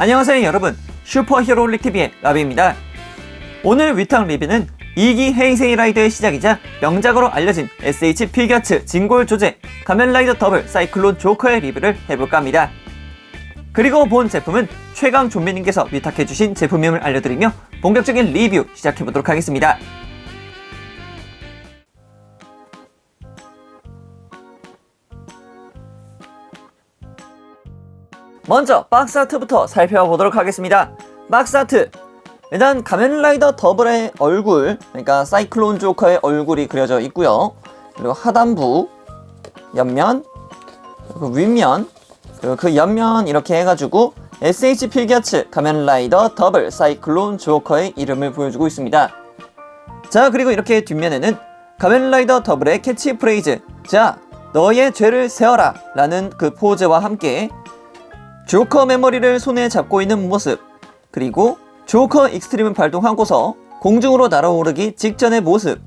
안녕하세요 여러분. 슈퍼히어로 릭TV의 라비입니다. 오늘 위탁 리뷰는 2기 헤이세이 라이더의 시작이자 명작으로 알려진 SH 필겨츠 진골 조제 가면라이더 더블 사이클론 조커의 리뷰를 해볼까 합니다. 그리고 본 제품은 최강 좀비님께서 위탁해주신 제품임을 알려드리며 본격적인 리뷰 시작해보도록 하겠습니다 먼저 박스 아트부터 살펴보도록 하겠습니다. 박스 아트. 일단 가면라이더 더블의 얼굴, 그러니까 사이클론 조커의 얼굴이 그려져 있고요. 그리고 하단부, 옆면, 그리고 윗면, 그리고 그 옆면 이렇게 해가지고 SH 필기아츠 가면라이더 더블 사이클론 조커의 이름을 보여주고 있습니다. 자 그리고 이렇게 뒷면에는 가면라이더 더블의 캐치프레이즈 자 너의 죄를 세어라 라는 그 포즈와 함께 조커 메모리를 손에 잡고 있는 모습, 그리고 조커 익스트림을 발동하고서 공중으로 날아오르기 직전의 모습,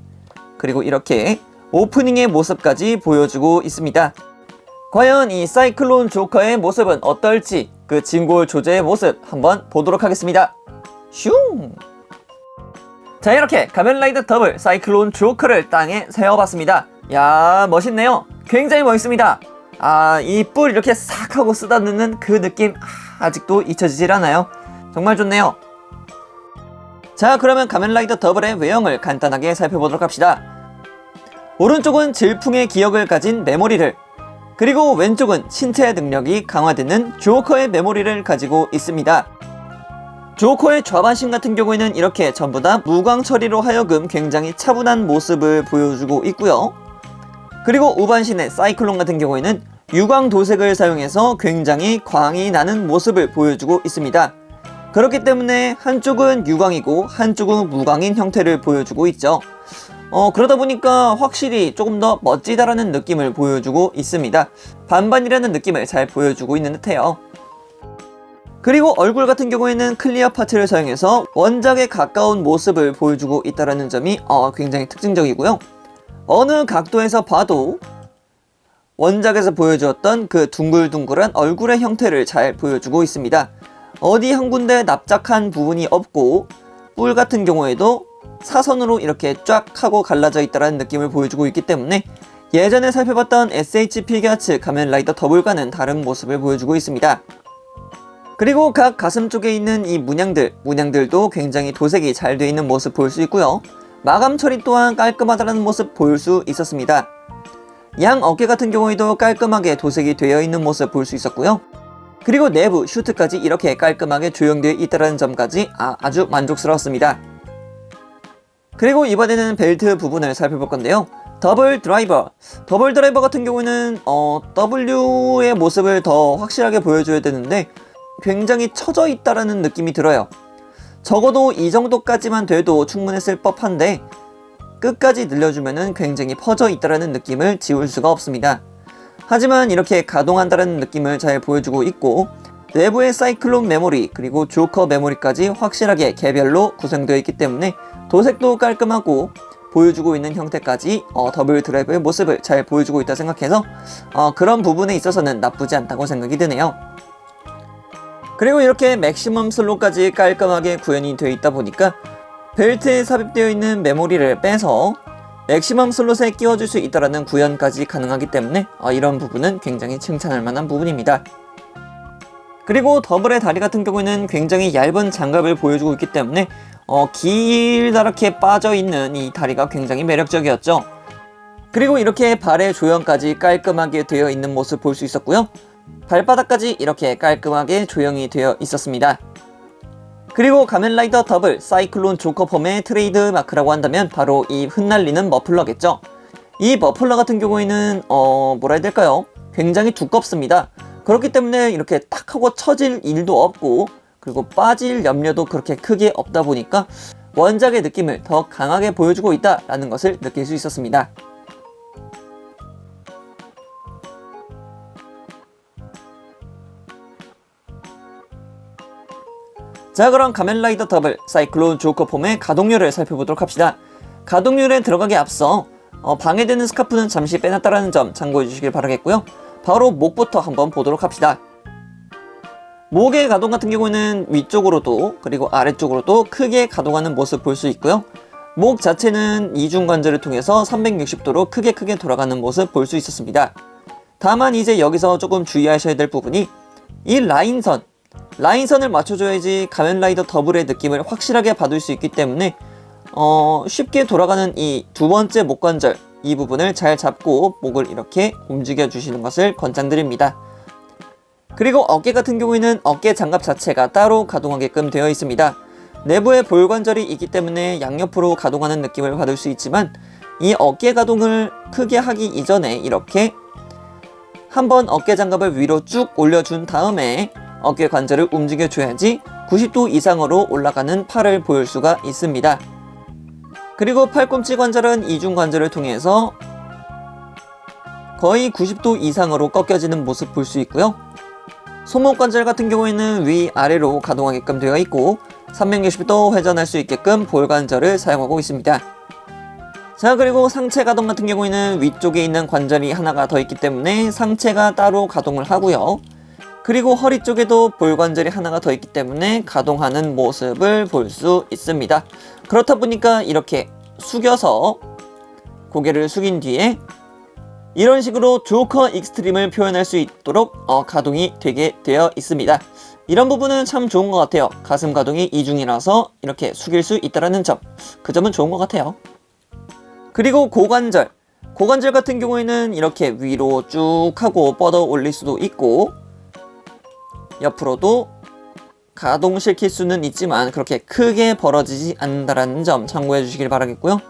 그리고 이렇게 오프닝의 모습까지 보여주고 있습니다. 과연 이 사이클론 조커의 모습은 어떨지 그 진골 조제의 모습 한번 보도록 하겠습니다. 슝! 자 이렇게 가면라이더 더블 사이클론 조커를 땅에 세워봤습니다. 야 멋있네요. 굉장히 멋있습니다. 아, 이 뿔 이렇게 싹 하고 쓰다듬는 그 느낌 아, 아직도 잊혀지질 않아요. 정말 좋네요. 자, 그러면 가면라이더 더블의 외형을 간단하게 살펴보도록 합시다. 오른쪽은 질풍의 기억을 가진 메모리를, 그리고 왼쪽은 신체 능력이 강화되는 조커의 메모리를 가지고 있습니다. 조커의 좌반신 같은 경우에는 이렇게 전부 다 무광 처리로 하여금 굉장히 차분한 모습을 보여주고 있고요. 그리고 우반신의 사이클론 같은 경우에는 유광 도색을 사용해서 굉장히 광이 나는 모습을 보여주고 있습니다. 그렇기 때문에 한쪽은 유광이고 한쪽은 무광인 형태를 보여주고 있죠. 어, 그러다 보니까 확실히 조금 더 멋지다라는 느낌을 보여주고 있습니다. 반반이라는 느낌을 잘 보여주고 있는 듯해요. 그리고 얼굴 같은 경우에는 클리어 파트를 사용해서 원작에 가까운 모습을 보여주고 있다는 점이 어, 굉장히 특징적이고요. 어느 각도에서 봐도 원작에서 보여주었던 그 둥글둥글한 얼굴의 형태를 잘 보여주고 있습니다. 어디 한 군데 납작한 부분이 없고 뿔 같은 경우에도 사선으로 이렇게 쫙 하고 갈라져 있다는 느낌을 보여주고 있기 때문에 예전에 살펴봤던 SH 피겨츠 가면라이더 더블과는 다른 모습을 보여주고 있습니다. 그리고 각 가슴 쪽에 있는 이 문양들, 문양들도 굉장히 도색이 잘 되어 있는 모습 볼 수 있고요. 마감 처리 또한 깔끔하다는 모습 볼 수 있었습니다. 양 어깨 같은 경우에도 깔끔하게 도색이 되어 있는 모습 볼 수 있었고요. 그리고 내부 슈트까지 이렇게 깔끔하게 조형되어 있다는 점까지 아, 아주 만족스러웠습니다. 그리고 이번에는 벨트 부분을 살펴볼 건데요. 더블 드라이버. 더블 드라이버 같은 경우는 어, W의 모습을 더 확실하게 보여줘야 되는데 굉장히 처져 있다라는 느낌이 들어요. 적어도 이 정도까지만 돼도 충분했을 법한데 끝까지 늘려주면 굉장히 퍼져 있다라는 느낌을 지울 수가 없습니다. 하지만 이렇게 가동한다는 느낌을 잘 보여주고 있고 내부의 사이클론 메모리 그리고 조커 메모리까지 확실하게 개별로 구성되어 있기 때문에 도색도 깔끔하고 보여주고 있는 형태까지 어, 더블 드라이브의 모습을 잘 보여주고 있다 생각해서 어, 그런 부분에 있어서는 나쁘지 않다고 생각이 드네요. 그리고 이렇게 맥시멈 슬롯까지 깔끔하게 구현이 되어 있다 보니까 벨트에 삽입되어 있는 메모리를 빼서 맥시멈 슬롯에 끼워줄 수 있다라는 구현까지 가능하기 때문에 어, 이런 부분은 굉장히 칭찬할 만한 부분입니다. 그리고 더블의 다리 같은 경우에는 굉장히 얇은 장갑을 보여주고 있기 때문에 어, 길다랗게 빠져있는 이 다리가 굉장히 매력적이었죠. 그리고 이렇게 발의 조형까지 깔끔하게 되어 있는 모습 볼 수 있었고요. 발바닥까지 이렇게 깔끔하게 조형이 되어 있었습니다. 그리고 가면라이더 더블 사이클론 조커펌의 트레이드 마크라고 한다면 바로 이 흩날리는 머플러겠죠. 이 머플러 같은 경우에는 어 뭐라 해야 될까요? 굉장히 두껍습니다. 그렇기 때문에 이렇게 탁 하고 처질 일도 없고 그리고 빠질 염려도 그렇게 크게 없다 보니까 원작의 느낌을 더 강하게 보여주고 있다라는 것을 느낄 수 있었습니다. 자 그럼 가면라이더 더블 사이클론 조커 폼의 가동률을 살펴보도록 합시다. 가동률에 들어가기 앞서 어, 방해되는 스카프는 잠시 빼놨다라는 점 참고해 주시길 바라겠고요. 바로 목부터 한번 보도록 합시다. 목의 가동 같은 경우에는 위쪽으로도 그리고 아래쪽으로도 크게 가동하는 모습 볼 수 있고요. 목 자체는 이중 관절을 통해서 360도로 크게 크게 돌아가는 모습 볼 수 있었습니다. 다만 이제 여기서 조금 주의하셔야 될 부분이 이 라인선 라인선을 맞춰줘야지 가면라이더 더블의 느낌을 확실하게 받을 수 있기 때문에 어, 쉽게 돌아가는 이 두 번째 목 관절 이 부분을 잘 잡고 목을 이렇게 움직여 주시는 것을 권장드립니다. 그리고 어깨 같은 경우에는 어깨 장갑 자체가 따로 가동하게끔 되어 있습니다. 내부에 볼관절이 있기 때문에 양옆으로 가동하는 느낌을 받을 수 있지만 이 어깨 가동을 크게 하기 이전에 이렇게 한번 어깨 장갑을 위로 쭉 올려준 다음에 어깨 관절을 움직여 줘야지 90도 이상으로 올라가는 팔을 보일 수가 있습니다. 그리고 팔꿈치 관절은 이중 관절을 통해서 거의 90도 이상으로 꺾여지는 모습 볼 수 있고요. 손목 관절 같은 경우에는 위아래로 가동하게끔 되어 있고 360도 회전할 수 있게끔 볼 관절을 사용하고 있습니다. 자 그리고 상체 가동 같은 경우에는 위쪽에 있는 관절이 하나가 더 있기 때문에 상체가 따로 가동을 하고요. 그리고 허리 쪽에도 볼 관절이 하나가 더 있기 때문에 가동하는 모습을 볼 수 있습니다. 그렇다 보니까 이렇게 숙여서 고개를 숙인 뒤에 이런 식으로 조커 익스트림을 표현할 수 있도록 어, 가동이 되게 되어 있습니다. 이런 부분은 참 좋은 것 같아요. 가슴 가동이 이중이라서 이렇게 숙일 수 있다는 점. 그 점은 좋은 것 같아요. 그리고 고관절. 고관절 같은 경우에는 이렇게 위로 쭉 하고 뻗어 올릴 수도 있고 옆으로도 가동시킬 수는 있지만 그렇게 크게 벌어지지 않는다는 점 참고해 주시길 바라겠고요.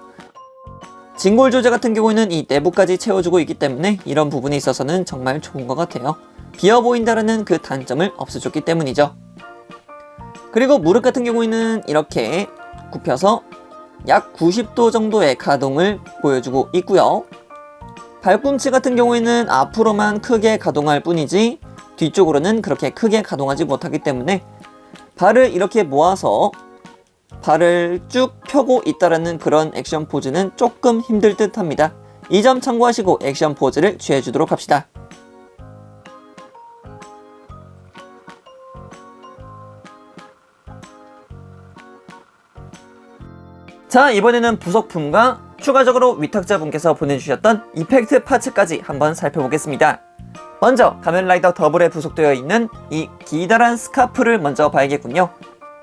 진골 조제 같은 경우에는 이 내부까지 채워주고 있기 때문에 이런 부분에 있어서는 정말 좋은 것 같아요. 비어 보인다라는 그 단점을 없애줬기 때문이죠. 그리고 무릎 같은 경우에는 이렇게 굽혀서 약 90도 정도의 가동을 보여주고 있고요. 발꿈치 같은 경우에는 앞으로만 크게 가동할 뿐이지 뒤쪽으로는 그렇게 크게 가동하지 못하기 때문에 발을 이렇게 모아서 발을 쭉 펴고 있다라는 그런 액션 포즈는 조금 힘들 듯 합니다. 이 점 참고하시고 액션 포즈를 취해 주도록 합시다. 자 이번에는 부속품과 추가적으로 위탁자분께서 보내주셨던 이펙트 파츠까지 한번 살펴보겠습니다. 먼저 가면라이더 더블에 부속되어 있는 이 기다란 스카프를 먼저 봐야겠군요.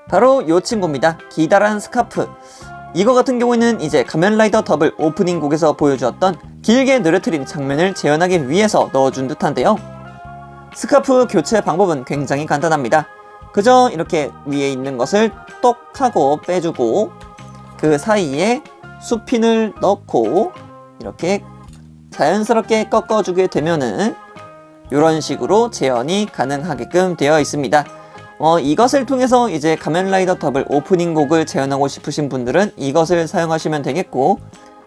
바로 이 친구입니다. 기다란 스카프. 이거 같은 경우에는 이제 가면라이더 더블 오프닝 곡에서 보여주었던 길게 늘어뜨린 장면을 재현하기 위해서 넣어준 듯한데요. 스카프 교체 방법은 굉장히 간단합니다. 그저 이렇게 위에 있는 것을 똑 하고 빼주고 그 사이에 수핀을 넣고 이렇게 자연스럽게 꺾어주게 되면은 이런 식으로 재현이 가능하게끔 되어 있습니다. 어, 이것을 통해서 이제 가면라이더 더블 오프닝 곡을 재현하고 싶으신 분들은 이것을 사용하시면 되겠고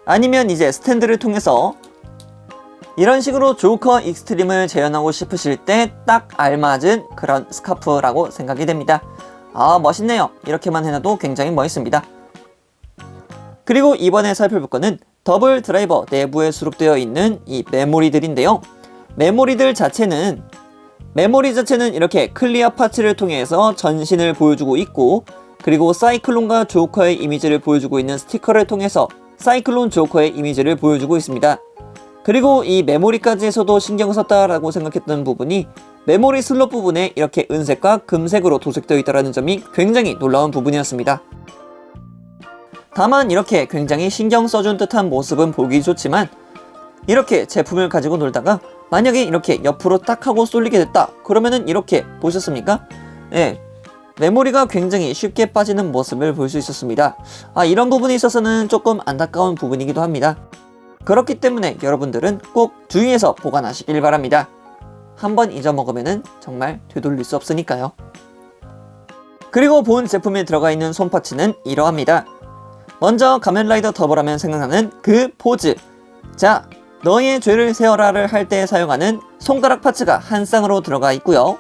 아니면 이제 스탠드를 통해서 이런 식으로 조커 익스트림을 재현하고 싶으실 때 딱 알맞은 그런 스카프라고 생각이 됩니다. 아 멋있네요. 이렇게만 해놔도 굉장히 멋있습니다. 그리고 이번에 살펴볼 거는 더블 드라이버 내부에 수록되어 있는 이 메모리들인데요. 메모리들 자체는 메모리 자체는 이렇게 클리어 파츠를 통해서 전신을 보여주고 있고 그리고 사이클론과 조커의 이미지를 보여주고 있는 스티커를 통해서 사이클론 조커의 이미지를 보여주고 있습니다. 그리고 이 메모리까지에서도 신경 썼다라고 생각했던 부분이 메모리 슬롯 부분에 이렇게 은색과 금색으로 도색되어 있다는 점이 굉장히 놀라운 부분이었습니다. 다만 이렇게 굉장히 신경 써준 듯한 모습은 보기 좋지만 이렇게 제품을 가지고 놀다가 만약에 이렇게 옆으로 딱 하고 쏠리게 됐다 그러면은 이렇게 보셨습니까? 예. 메모리가 굉장히 쉽게 빠지는 모습을 볼 수 있었습니다. 아, 이런 부분에 있어서는 조금 안타까운 부분이기도 합니다. 그렇기 때문에 여러분들은 꼭 주의해서 보관하시길 바랍니다. 한번 잊어먹으면 정말 되돌릴 수 없으니까요. 그리고 본 제품에 들어가 있는 손파츠는 이러합니다. 먼저 가면라이더 더블하면 생각나는 그 포즈. 자, 너의 죄를 세어라를 할 때 사용하는 손가락 파츠가 한 쌍으로 들어가 있고요.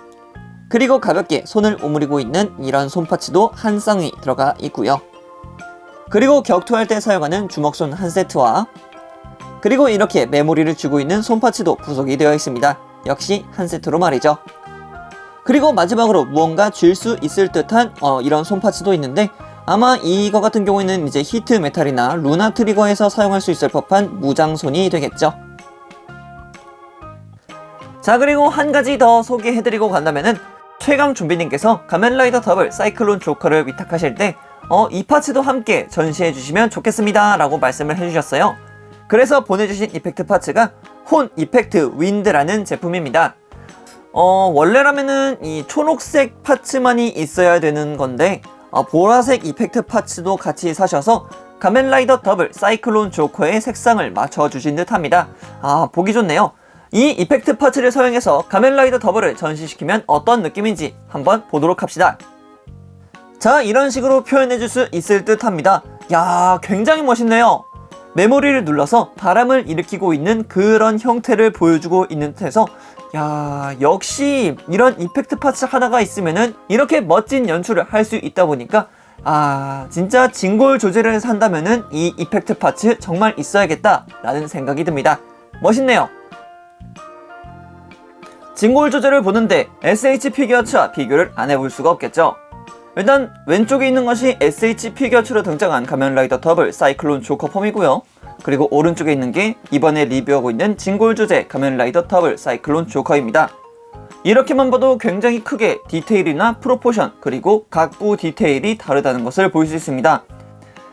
그리고 가볍게 손을 오므리고 있는 이런 손 파츠도 한 쌍이 들어가 있고요. 그리고 격투할 때 사용하는 주먹손 한 세트와 그리고 이렇게 메모리를 쥐고 있는 손 파츠도 부속이 되어 있습니다. 역시 한 세트로 말이죠. 그리고 마지막으로 무언가 쥘 수 있을 듯한 어, 이런 손 파츠도 있는데 아마 이거 같은 경우에는 이제 히트 메탈이나 루나 트리거에서 사용할 수 있을 법한 무장손이 되겠죠. 자 그리고 한 가지 더 소개해드리고 간다면은 최강 준비님께서 가면라이더 더블 사이클론 조커를 위탁하실 때 어, 이 파츠도 함께 전시해 주시면 좋겠습니다 라고 말씀을 해주셨어요. 그래서 보내주신 이펙트 파츠가 혼 이펙트 윈드라는 제품입니다. 어, 원래라면은 이 초록색 파츠만이 있어야 되는 건데 어, 보라색 이펙트 파츠도 같이 사셔서 가면라이더 더블 사이클론 조커의 색상을 맞춰주신 듯 합니다. 아, 보기 좋네요. 이 이펙트 파츠를 사용해서 가면라이더 더블을 전시시키면 어떤 느낌인지 한번 보도록 합시다. 자, 이런 식으로 표현해줄 수 있을 듯 합니다. 야, 굉장히 멋있네요. 메모리를 눌러서 바람을 일으키고 있는 그런 형태를 보여주고 있는 듯해서 야 역시 이런 이펙트 파츠 하나가 있으면은 이렇게 멋진 연출을 할 수 있다 보니까 아 진짜 진골 조제를 산다면은 이 이펙트 파츠 정말 있어야겠다 라는 생각이 듭니다. 멋있네요. 진골 조제를 보는데 SH 피규어츠와 비교를 안 해볼 수가 없겠죠. 일단 왼쪽에 있는 것이 SH 피규어츠로 등장한 가면라이더 더블 사이클론 조커 폼이고요 그리고 오른쪽에 있는 게 이번에 리뷰하고 있는 진골 주제 가면라이더 더블 사이클론 조커입니다. 이렇게만 봐도 굉장히 크게 디테일이나 프로포션 그리고 각 부 디테일이 다르다는 것을 볼 수 있습니다.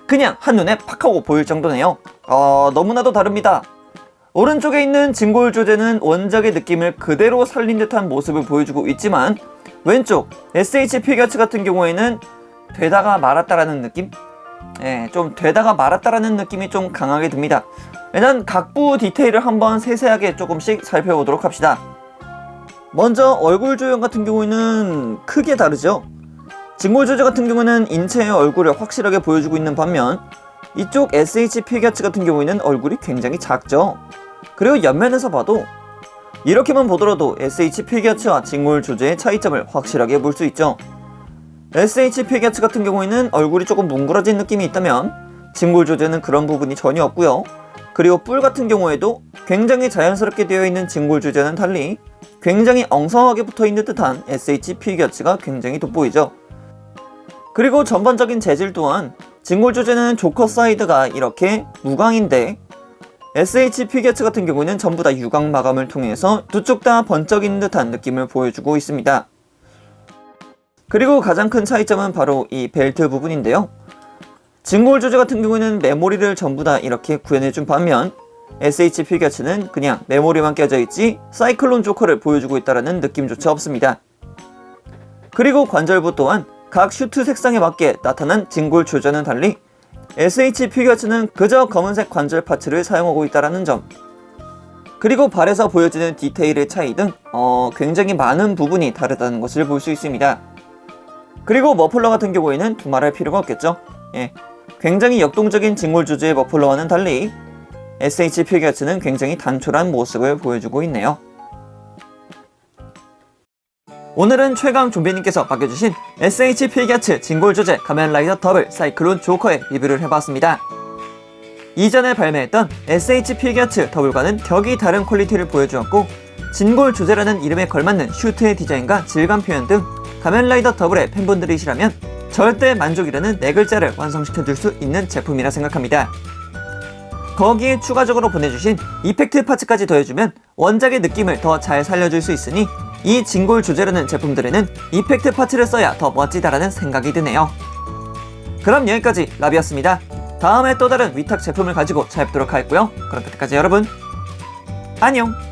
그냥 한눈에 팍 하고 보일 정도네요. 어, 너무나도 다릅니다. 오른쪽에 있는 진골 조제는 원작의 느낌을 그대로 살린 듯한 모습을 보여주고 있지만 왼쪽 SH 피겨츠 같은 경우에는 되다가 말았다라는 느낌? 예, 좀 되다가 말았다라는 느낌이 좀 강하게 듭니다. 일단 각부 디테일을 한번 세세하게 조금씩 살펴보도록 합시다. 먼저 얼굴 조형 같은 경우에는 크게 다르죠. 진골 조제 같은 경우는 인체의 얼굴을 확실하게 보여주고 있는 반면 이쪽 SH 피겨츠 같은 경우에는 얼굴이 굉장히 작죠. 그리고 옆면에서 봐도 이렇게만 보더라도 SH 피겨츠와 진골 조제의 차이점을 확실하게 볼 수 있죠. SH 피겨츠 같은 경우에는 얼굴이 조금 뭉그러진 느낌이 있다면 진골 조제는 그런 부분이 전혀 없고요. 그리고 뿔 같은 경우에도 굉장히 자연스럽게 되어 있는 진골 조제는 달리 굉장히 엉성하게 붙어 있는 듯한 SH 피겨츠가 굉장히 돋보이죠. 그리고 전반적인 재질 또한 진골 조제는 조커 사이드가 이렇게 무광인데 SH 피겨츠 같은 경우는 전부 다 유광 마감을 통해서 두 쪽 다 번쩍이는 듯한 느낌을 보여주고 있습니다. 그리고 가장 큰 차이점은 바로 이 벨트 부분인데요. 진골 조제 같은 경우에는 메모리를 전부 다 이렇게 구현해준 반면 SH 피겨츠는 그냥 메모리만 껴져 있지 사이클론 조커를 보여주고 있다는 느낌조차 없습니다. 그리고 관절부 또한 각 슈트 색상에 맞게 나타난 진골 조제는 달리 SH 피겨츠는 그저 검은색 관절 파츠를 사용하고 있다는 점. 그리고 발에서 보여지는 디테일의 차이 등 어, 굉장히 많은 부분이 다르다는 것을 볼 수 있습니다. 그리고 머플러 같은 경우에는 두말할 필요가 없겠죠. 예. 굉장히 역동적인 직물 주제의 머플러와는 달리 SH 피겨츠는 굉장히 단촐한 모습을 보여주고 있네요. 오늘은 최강 좀비님께서 맡겨주신 SH 피겨츠 진골 주제 가면라이더 더블 사이클론 조커의 리뷰를 해봤습니다. 이전에 발매했던 SH 피겨츠 더블과는 격이 다른 퀄리티를 보여주었고 진골 주제라는 이름에 걸맞는 슈트의 디자인과 질감 표현 등 가면라이더 더블의 팬분들이시라면 절대 만족이라는 네 글자를 완성시켜 줄 수 있는 제품이라 생각합니다. 거기에 추가적으로 보내주신 이펙트 파츠까지 더해주면 원작의 느낌을 더 잘 살려줄 수 있으니 이 진골 주제라는 제품들에는 이펙트 파츠를 써야 더 멋지다라는 생각이 드네요. 그럼 여기까지 라비였습니다. 다음에 또 다른 위탁 제품을 가지고 찾아뵙도록 하겠고요. 그럼 그때까지 여러분 안녕!